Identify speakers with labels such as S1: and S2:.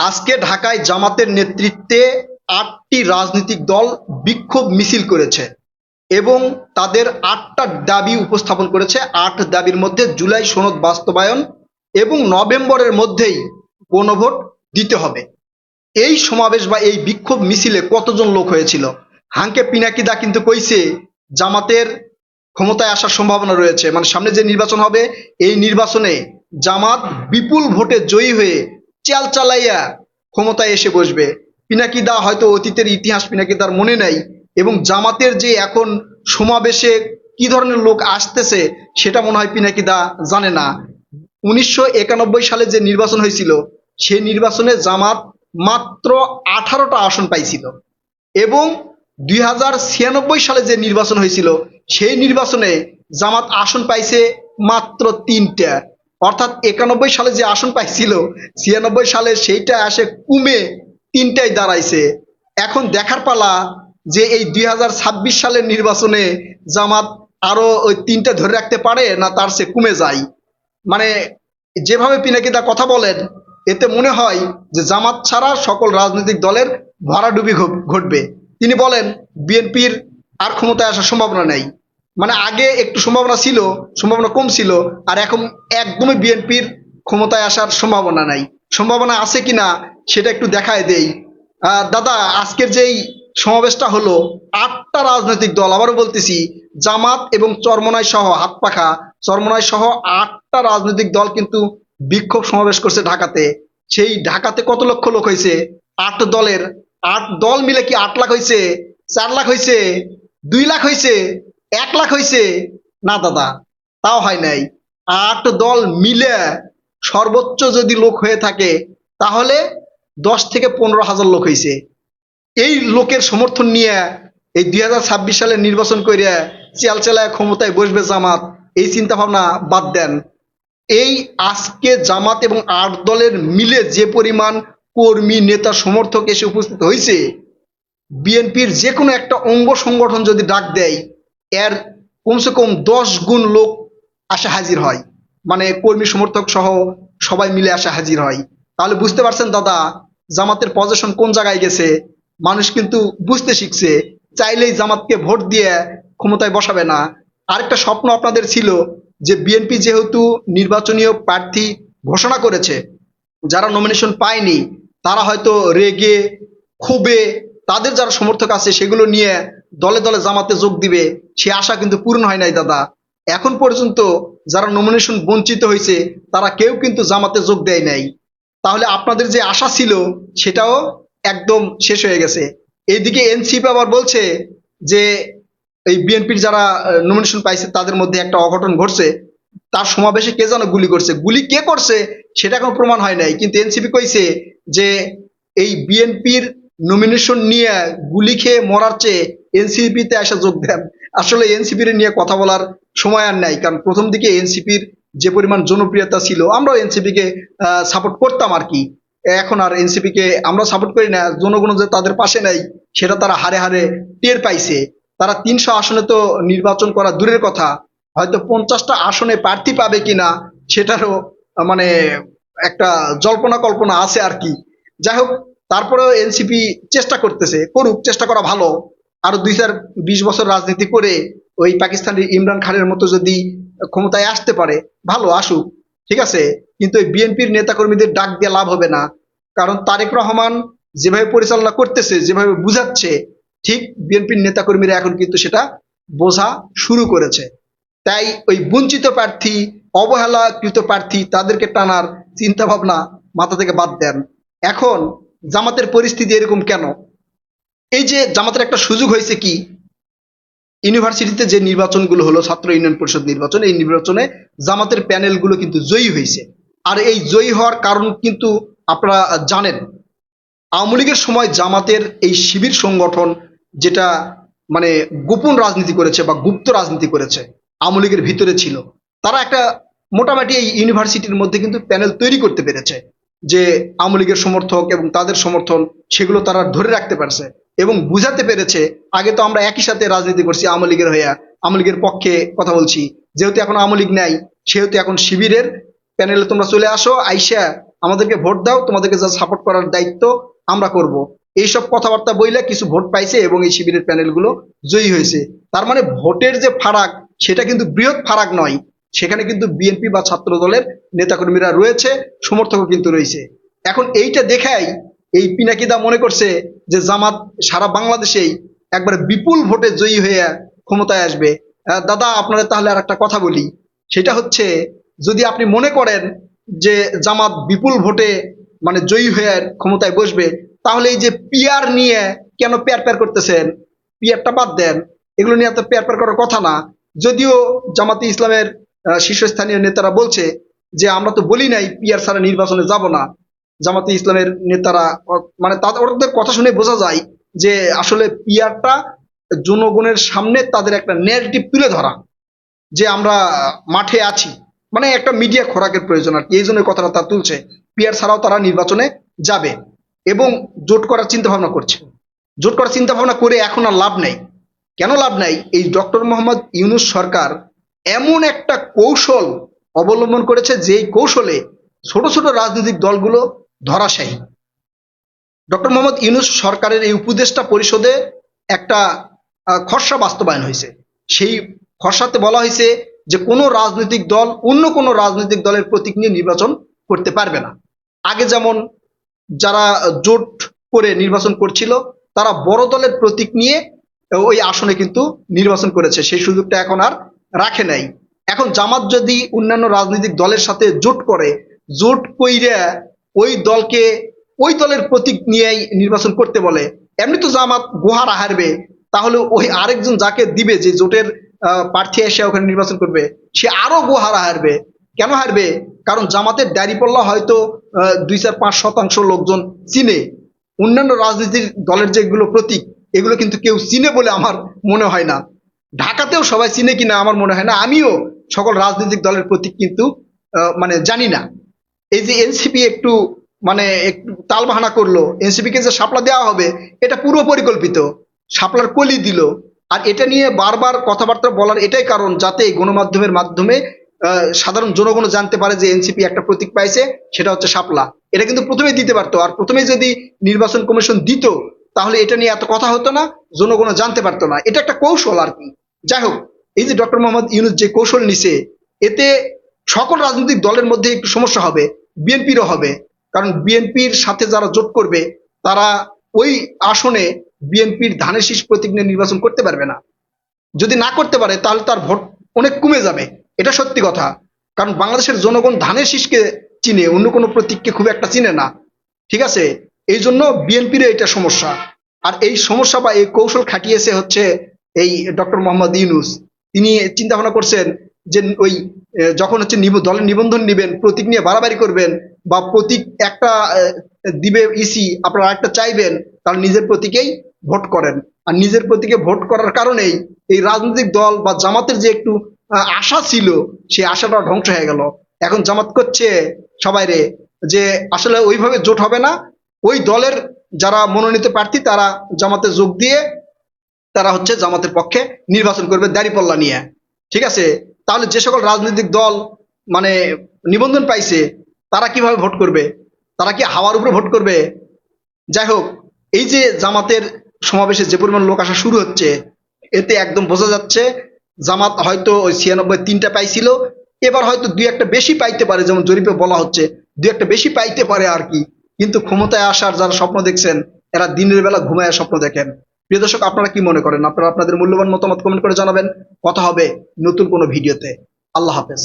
S1: আজকে ঢাকায় জামাতের নেতৃত্বে আটটি রাজনৈতিক দল বিক্ষোভ মিছিল করেছে এবং তাদের আটটা দাবি উপস্থাপন করেছে। আট দাবির মধ্যে জুলাই সনদ বাস্তবায়ন এবং নভেম্বরের মধ্যেই গণভোট দিতে হবে। এই সমাবেশ বা এই বিক্ষোভ মিছিলে কতজন লোক হয়েছিল? হাঙ্কে পিনাকিদা কিন্তু কইছে, জামাতের ক্ষমতায় আসার সম্ভাবনা রয়েছে। মানে সামনে যে নির্বাচন হবে, এই নির্বাচনে জামাত বিপুল ভোটে জয়ী হয়ে চাল চালাইয়া ক্ষমতায় এসে বসবে। পিনাকিদা হয়তো অতীতের ইতিহাস পিনাকিদার মনে নাই এবং জামাতের যে এখন সমাবেশে কি ধরনের লোক আসতেছে সেটা মনে হয় পিনাকিদা জানে না। উনিশশো একানব্বই সালে যে নির্বাচন হয়েছিল সেই নির্বাচনে জামাত মাত্র আঠারোটা আসন পাইছিল এবং দুই হাজার ছিয়ানব্বই সালে যে নির্বাচন হয়েছিল, সেই নির্বাচনে জামাত আসন পাইছে মাত্র তিনটা। অর্থাৎ একানব্বই সালে যে আসন পাইছিল, ছিয়ানব্বই সালে সেইটা আসে কমে তিনটায় দাঁড়াইছে। এখন দেখার পালা যে এই দুই হাজার ছাব্বিশ সালের নির্বাচনে জামাত আরও ওই তিনটা ধরে রাখতে পারে না তার সে কমে যায়। মানে যেভাবে পিনাকিদা কথা বলেন, এতে মনে হয় যে জামাত ছাড়া সকল রাজনৈতিক দলের ভরাডুবি ঘটবে। তিনি বলেন, বিএনপির আর ক্ষমতায় আসার সম্ভাবনা নেই। মানে আগে একটু সম্ভাবনা ছিল, সম্ভাবনা কম ছিল, আর এখন একদমই বিএনপির ক্ষমতায় আসার সম্ভাবনা নাই। সম্ভাবনা আছে কিনা সেটা একটু দেখায় দেই। দাদা, আজকের যেই সমাবেশটা হলো, আটটা রাজনৈতিক দল, আবারও বলতেছি, জামাত এবং চরমনাই সহ, হাত পাখা, চরমনাই সহ আটটা রাজনৈতিক দল কিন্তু বিক্ষোভ সমাবেশ করছে ঢাকাতে। সেই ঢাকাতে কত লক্ষ লোক হয়েছে? আট দলের, আট দল মিলে কি আট লাখ হয়েছে? চার লাখ হয়েছে? দুই লাখ হয়েছে? এক লাখ হয়েছে না, দাদা, তাও হয় নাই। আট দল মিলে সর্বোচ্চ যদি লোক হয়ে থাকে, তাহলে দশ থেকে পনেরো হাজার লোক হয়েছে এই লোকের সমর্থন নিয়ে এই দুই হাজার ছাব্বিশ সালে নির্বাচন করে চাল চালায় ক্ষমতায় বসবে জামাত, এই চিন্তা ভাবনা বাদ দেন। এই আজকে জামাত এবং আট দলের মিলে যে পরিমাণ কর্মী, নেতা, সমর্থক এসে উপস্থিত হয়েছে বিএনপির যে কোনো একটা অঙ্গ সংগঠন যদি ডাক দেয় এর কমসে কম দশ গুণ লোক আসে হাজির হয়। মানে কর্মী সমর্থক সহ সবাই মিলে আসে হাজির হয়। তাহলে বুঝতে পারছেন দাদা, জামাতের পজিশন কোন জায়গায় গেছে? মানুষ কিন্তু বুঝতে শিখছে, চাইলেই জামাতকে ভোট দিয়ে ক্ষমতায় বসাবে না। আরেকটা স্বপ্ন আপনাদের ছিল যে বিএনপি যেহেতু নির্বাচনীয় প্রার্থী ঘোষণা করেছে, যারা নমিনেশন পায়নি, তারা হয়তো রেগে, ক্ষোভে, তাদের যারা সমর্থক আছে সেগুলো নিয়ে দলে দলে জামাতে যোগ দিবে, সে আশা কিন্তু পূর্ণ হয় নাই দাদা। এখন পর্যন্ত যারা নমিনেশন বঞ্চিত হয়েছে, তারা কেউ কিন্তু জামাতে যোগ দেয় নাই। তাহলে আপনাদের যে আশা ছিল, সেটাও একদম শেষ হয়ে গেছে। এইদিকে এনসিপি আবার বলছে যে, এই বিএনপির যারা নমিনেশন পাইছে, তাদের মধ্যে একটা অঘটন ঘটছে। তার সমাবেশে কে যেন গুলি করছে? গুলি কে করছে? সেটা এখন প্রমাণ হয় নাই। কিন্তু এনসিপি কইছে যে, এই বিএনপির নমিনেশন নিয়ে গুলি খেয়ে মরার চেয়ে এনসিপি তে এসে যোগ দেন। আসলে এনসিপি নিয়ে কথা বলার সময় আর নাই, কারণ প্রথম দিকে এনসিপির যে পরিমাণ জনপ্রিয়তা ছিল, আমরাও এনসিপি কে সাপোর্ট করতাম আর কি। এখন আর এনসিপি কে আমরা সাপোর্ট করি না, জনগণ যে তাদের পাশে নাই, সেটা তারা হারে হারে টের পাইছে। তারা তিনশো আসনে তো নির্বাচন করা দূরের কথা, হয়তো পঞ্চাশটা আসনে প্রার্থী পাবে কিনা, সেটারও মানে একটা জল্পনা কল্পনা আছে আর কি। যাই হোক, তারপরেও এনসিপি চেষ্টা করতেছে, করুক, চেষ্টা করা ভালো। আরও দুই চার বিশ বছর রাজনীতি করে ওই পাকিস্তানের ইমরান খানের মতো যদি ক্ষমতায় আসতে পারে, ভালো আসুক, ঠিক আছে? কিন্তু ওই বিএনপির নেতাকর্মীদের ডাক দিয়ে লাভ হবে না। কারণ তারেক রহমান যেভাবে পরিচালনা করতেছে, যেভাবে বুঝাচ্ছে, ঠিক বিএনপির নেতাকর্মীরা এখন কিন্তু সেটা বোঝা শুরু করেছে। তাই ওই বঞ্চিত প্রার্থী, অবহেলাকৃত প্রার্থী তাদেরকে টানার চিন্তা ভাবনা মাথা থেকে বাদ দেন। এখন জামাতের পরিস্থিতি এরকম কেন? এই যে জামাতের একটা সুযোগ হয়েছে কি? ইউনিভার্সিটিতে যে নির্বাচনগুলো হলো, ছাত্র ইউনিয়ন পরিষদ নির্বাচন, এই নির্বাচনে জামাতের প্যানেলগুলো কিন্তু জয়ী হয়েছে। আর এই জয়ী হওয়ার কারণ কিন্তু আপনারা জানেন, আওয়ামী লীগের সময় জামাতের এই শিবির সংগঠন যেটা মানে গোপন রাজনীতি করেছে বা গুপ্ত রাজনীতি করেছে, আওয়ামী লীগের ভিতরে ছিল, তারা একটা মোটামুটি এই ইউনিভার্সিটির মধ্যে কিন্তু প্যানেল তৈরি করতে পেরেছে যে আওয়ামী লীগের সমর্থক এবং তাদের সমর্থন সেগুলো তারা ধরে রাখতে পারছে। এবং বুঝাতে পেরেছে, আগে তো আমরা একই সাথে রাজনীতি করছি, আওয়ামী লীগের হইয়া। আওয়ামী লীগের পক্ষে কথা বলছি। যেহেতু এখন আওয়ামী লীগ নাই, সেহেতু এখন শিবিরের প্যানেলে তোমরা চলে আসো, আইসা আমাদেরকে ভোট দাও, তোমাদেরকে যা সাপোর্ট করার দায়িত্ব আমরা করব। এইসব কথাবার্তা বইলে কিছু ভোট পাইছে এবং এই শিবিরের প্যানেলগুলো জয়ী হয়েছে। তার মানে ভোটের যে ফারাক, সেটা কিন্তু বৃহৎ ফারাক নয়। সেখানে কিন্তু বিএনপি বা ছাত্র দলের নেতাকর্মীরা রয়েছে, সমর্থকও কিন্তু রয়েছে। এখন এইটা দেখাই এই পিনাকিদা মনে করছে যে জামাত সারা বাংলাদেশেই একবার বিপুল ভোটে জয়ী হয়ে ক্ষমতায় আসবে। দাদা আপনারা তাহলে আর একটা কথা বলি। সেটা হচ্ছে, যদি আপনি মনে করেন যে জামাত বিপুল ভোটে মানে জয়ী হয়ে ক্ষমতায় বসবে, তাহলে এই যে পিয়ার নিয়ে কেন পেয়ার পেয়ার করতেছেন? পিয়ারটা বাদ দেন। এগুলো নিয়ে এত পেয়ার পেয়ার করার কথা না। যদিও জামাতে ইসলামের শীর্ষস্থানীয় নেতারা বলছে যে, আমরা তো বলি নাই পিয়ার ছাড়া নির্বাচনে যাব না। জামাতে ইসলামের নেতারা মানে তাদের কথা শুনে বোঝা যায় যে আসলে পিয়ারটা জনগণের সামনে তাদের একটা নেগেটিভ তুলে ধরা, যে আমরা মাঠে আছি। মানে একটা মিডিয়া খোরাকের প্রয়োজন আর কি, এই জন্য কথাটা তারা তুলছে। পিয়ার ছাড়াও তারা নির্বাচনে যাবে এবং জোট করার চিন্তা ভাবনা করছে। জোট করার চিন্তা ভাবনা করে এখন আর লাভ নেই। কেন লাভ নাই? এই ডক্টর মোহাম্মদ ইউনুস সরকার এমন একটা কৌশল অবলম্বন করেছে, যেই কৌশলে ছোট ছোট রাজনৈতিক দলগুলো ধরাশায়ী। ডক্টর মোহাম্মদ ইউনুস সরকারের এই উপদেষ্টা পরিষদে একটা খসড়া বাস্তবায়ন হয়েছে। সেই খসড়াতে বলা হয়েছে যে কোনো রাজনৈতিক দল, অন্য কোনো রাজনৈতিক দলের প্রতীক নিয়ে নির্বাচন করতে পারবে না। আগে যেমন যারা জোট করে নির্বাচন করছিল, তারা বড় দলের প্রতীক নিয়ে ওই আসনে কিন্তু নির্বাচন করেছে। সেই সুযোগটা এখন আর রাখে নাই। এখন জামাত যদি অন্যান্য রাজনৈতিক দলের সাথে জোট করে, জোট কইরা ওই দলকে ওই দলের প্রতীক নিয়েই নির্বাচন করতে বলে। এমনি তো জামাত গোহারা হারবে তাহলে ওই আরেকজন যাকে দিবে, যে জোটের প্রার্থী এসে ওখানে নির্বাচন করবে, সে আরও গোহারা হারবে কেন হারবে? কারণ জামাতের দাঁড়িপাল্লা হয়তো দুই চার পাঁচ শতাংশ লোকজন চিনে। অন্যান্য রাজনৈতিক দলের যেগুলো প্রতীক, এগুলো কিন্তু কেউ চিনে বলে আমার মনে হয় না। ঢাকাতেও সবাই চিনে কিনা আমার মনে হয় না। আমিও সকল রাজনৈতিক দলের প্রতীক কিন্তু মানে জানি না। এই যে এনসিপি একটু মানে একটু তালবাহানা করল এনসিপি কে যে সাপলা দেওয়া হবে, এটা পুরো পরিকল্পিত। সাপলার কলি দিল। আর এটা নিয়ে বারবার কথাবার্তা বলার এটাই কারণ যাতে গণমাধ্যমের মাধ্যমে সাধারণ জনগণ জানতে পারে যে এনসিপি একটা প্রতীক পাইছে, সেটা হচ্ছে সাপলা এটা কিন্তু প্রথমেই দিতে পারতো। আর প্রথমে যদি নির্বাচন কমিশন দিত, তাহলে এটা নিয়ে এত কথা হতো না জনগণ জানতে পারতো না। এটা একটা কৌশল আর কি। যাই হোক, এই যে ডক্টর মোহাম্মদ ইউনুস যে কৌশল নিছে, এতে সকল রাজনৈতিক দলের মধ্যে একটু সমস্যা হবে। বিএনপিরও হবে। কারণ বিএনপির সাথে যারা জোট করবে, তারা ওই আসনে বিএনপির ধানের শীষ প্রতীক নিয়ে নির্বাচন করতে পারবে না। যদি না করতে পারে, তাহলে তার ভোট অনেক কমে যাবে। এটা সত্যি কথা। কারণ বাংলাদেশের জনগণ ধানের শীষকে চিনে, অন্য কোনো প্রতীককে খুব একটা চিনে না। ঠিক আছে? এই জন্য বিএনপির এটা সমস্যা। আর এই সমস্যা বা এই কৌশল খাটিয়েছে হচ্ছে এই ডক্টর মোহাম্মদ ইউনুস। তিনি চিন্তা ভাবনা করছেন যে ওই যখন হচ্ছে দলের নিবন্ধন নিবেন, প্রতীক নিয়ে বাড়াবাড়ি করবেন, বা প্রতীক একটা দিবে ইসি আপনারা একটা চাইবেন, তাহলে নিজের প্রতীকেই ভোট করেন। আর নিজের প্রতীকে ভোট করার কারণেই এই রাজনৈতিক দল বা জামাতের যে একটু আশা ছিল, সেই আশাটা ধ্বংস হয়ে গেল। এখন জামাত করছে, সবাই রে, যে আসলে ওইভাবে জোট হবে না। ওই দলের যারা মনোনীত প্রার্থী, তারা জামাতে যোগ দিয়ে, তারা হচ্ছে জামাতের পক্ষে নির্বাচন করবে দাঁড়িপাল্লা নিয়ে। ঠিক আছে? তাহলে যে সকল রাজনৈতিক দল মানে নিবন্ধন পাইছে, তারা কীভাবে ভোট করবে? তারা কি হাওয়ার উপরে ভোট করবে? যাই হোক, এই যে জামাতের সমাবেশে যে পরিমাণ লোক আসা শুরু হচ্ছে, এতে একদম বোঝা যাচ্ছে জামাত হয়তো ওই ছিয়ানব্বই তিনটা পাইছিল। এবার হয়তো দুই একটা বেশি পাইতে পারে, যেমন জরিপে বলা হচ্ছে, দুই একটা বেশি পাইতে পারে আর কি। কিন্তু ক্ষমতায় আসার যারা স্বপ্ন দেখছেন, এরা দিনের বেলা ঘুমায় স্বপ্ন দেখেন। প্রিয় দর্শক, আপনারা কি মনে করেন? আপনারা আপনাদের মূল্যবান মতামত কমেন্ট করে জানাবেন। কথা হবে নতুন কোনো ভিডিওতে। আল্লাহ হাফেজ।